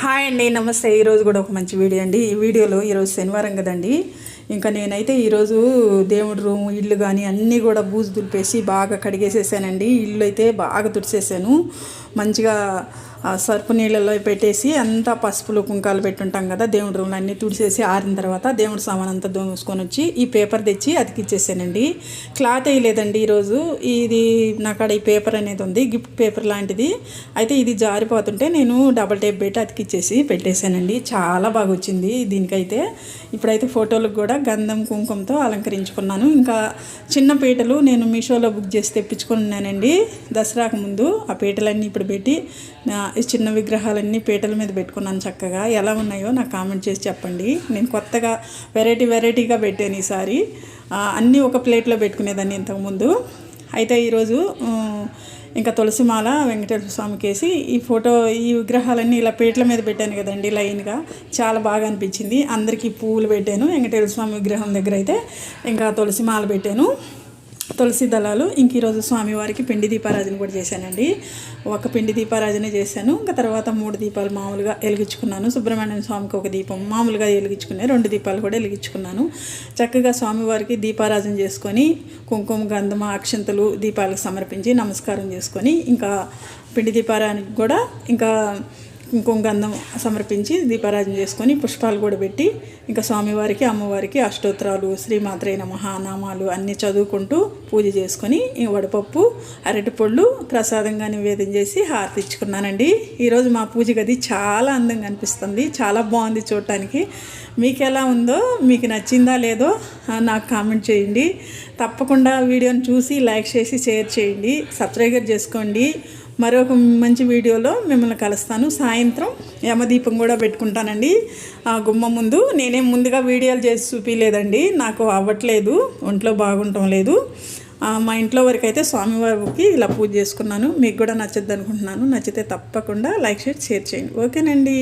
Hi అండి నమస్తే. ఈరోజు కూడా ఒక మంచి వీడియో అండి. ఈ వీడియోలో ఈరోజు శనివారం కదండి. ఇంకా నేనైతే ఈరోజు దేవుడి రూమ్ ఇల్లు కానీ అన్నీ కూడా బూజు దులిపేసి బాగా కడిగేసేసానండి. ఇల్లు అయితే బాగా తుడిసేసాను. మంచిగా సర్పు నీళ్ళలో పెట్టేసి అంతా పసుపులు కుంకాలు పెట్టుంటాం కదా దేవుడి రూమ్లో అన్నీ తుడిసేసి ఆరిన తర్వాత దేవుడి సామాన్ అంతా దోసుకొని వచ్చి ఈ పేపర్ తెచ్చి అతికిచ్చేసానండి. క్లాత్ వేయలేదండి ఈరోజు. ఇది నాకాడ ఈ పేపర్ అనేది ఉంది గిఫ్ట్ పేపర్ లాంటిది. అయితే ఇది జారిపోతుంటే నేను డబల్ టేప్ పెట్టి అతికిచ్చేసి పెట్టేశానండి చాలా బాగా వచ్చింది దీనికైతే. ఇప్పుడైతే ఫోటోలకు కూడా గంధం కుంకుమతో అలంకరించుకున్నాను. ఇంకా చిన్న పీటలు నేను మీషోలో బుక్ చేసి తెప్పించుకున్నానండి దసరాకు ముందు ఆ పీటలన్నీ ఇప్పుడు పెట్టి నా ఈ చిన్న విగ్రహాలన్నీ పీటల మీద పెట్టుకున్నాను చక్కగా. ఎలా ఉన్నాయో నాకు కామెంట్ చేసి చెప్పండి. నేను కొత్తగా వెరైటీ వెరైటీగా పెట్టాను ఈసారి. అన్నీ ఒక ప్లేట్లో పెట్టుకునేదాన్ని ఇంతకుముందు. అయితే ఈరోజు ఇంకా తులసిమాల వెంకటేశ్వర స్వామికి వేసి ఈ ఫోటో ఈ విగ్రహాలన్నీ ఇలా పీటల మీద పెట్టాను కదండి లైన్గా. చాలా బాగా అనిపించింది. అందరికీ పువ్వులు పెట్టాను. వెంకటేశ్వర స్వామి విగ్రహం దగ్గర అయితే ఇంకా తులసిమాల పెట్టాను. తులసి దళాలు. ఇంక ఈరోజు స్వామివారికి పిండి దీపారాజన కూడా చేశానండి. ఒక పిండి దీపారాజనే చేశాను. ఇంకా తర్వాత మూడు దీపాలు మామూలుగా వెలిగించుకున్నాను. సుబ్రహ్మణ్యం స్వామికి ఒక దీపం మామూలుగా వెలిగించుకునే రెండు దీపాలు కూడా వెలిగించుకున్నాను. చక్కగా స్వామివారికి దీపారాజన చేసుకొని కుంకుమ గంధమ అక్షంతలు దీపాలకు సమర్పించి నమస్కారం చేసుకొని ఇంకా పిండి దీపారానికి కూడా ఇంకా కుంకుమ గంధం సమర్పించి దీపారాజన చేసుకొని పుష్పాలు కూడా పెట్టి ఇంకా స్వామివారికి అమ్మవారికి అష్టోత్తరాలు శ్రీమాత్రైన మహానామాలు అన్నీ చదువుకుంటూ పూజ చేసుకొని ఈ వడపప్పు అరటిపళ్ళు ప్రసాదంగా నివేదన చేసి హారతి ఇచ్చుకున్నానండి. ఈరోజు మా పూజ గది చాలా అందంగా అనిపిస్తుంది. చాలా బాగుంది చూడటానికి. మీకు ఎలా ఉందో మీకు నచ్చిందా లేదో నాకు కామెంట్ చేయండి. తప్పకుండా వీడియోని చూసి లైక్ చేసి షేర్ చేయండి. సబ్స్క్రైబర్ చేసుకోండి. మరొక మంచి వీడియోలో మిమ్మల్ని కలుస్తాను. సాయంత్రం యమదీపం కూడా పెట్టుకుంటానండి. ఆ గుమ్మ ముందు నేనేం ముందుగా వీడియోలు చేసి చూపించలేదండి నాకు అవ్వట్లేదు ఒంట్లో బాగుండటం లేదు. మా ఇంట్లో వరకు అయితే స్వామివారికి ఇలా పూజ చేసుకున్నాను. మీకు కూడా నచ్చద్దు అనుకుంటున్నాను నచ్చితే తప్పకుండా లైక్ షేర్ షేర్ చేయండి. ఓకేనండి.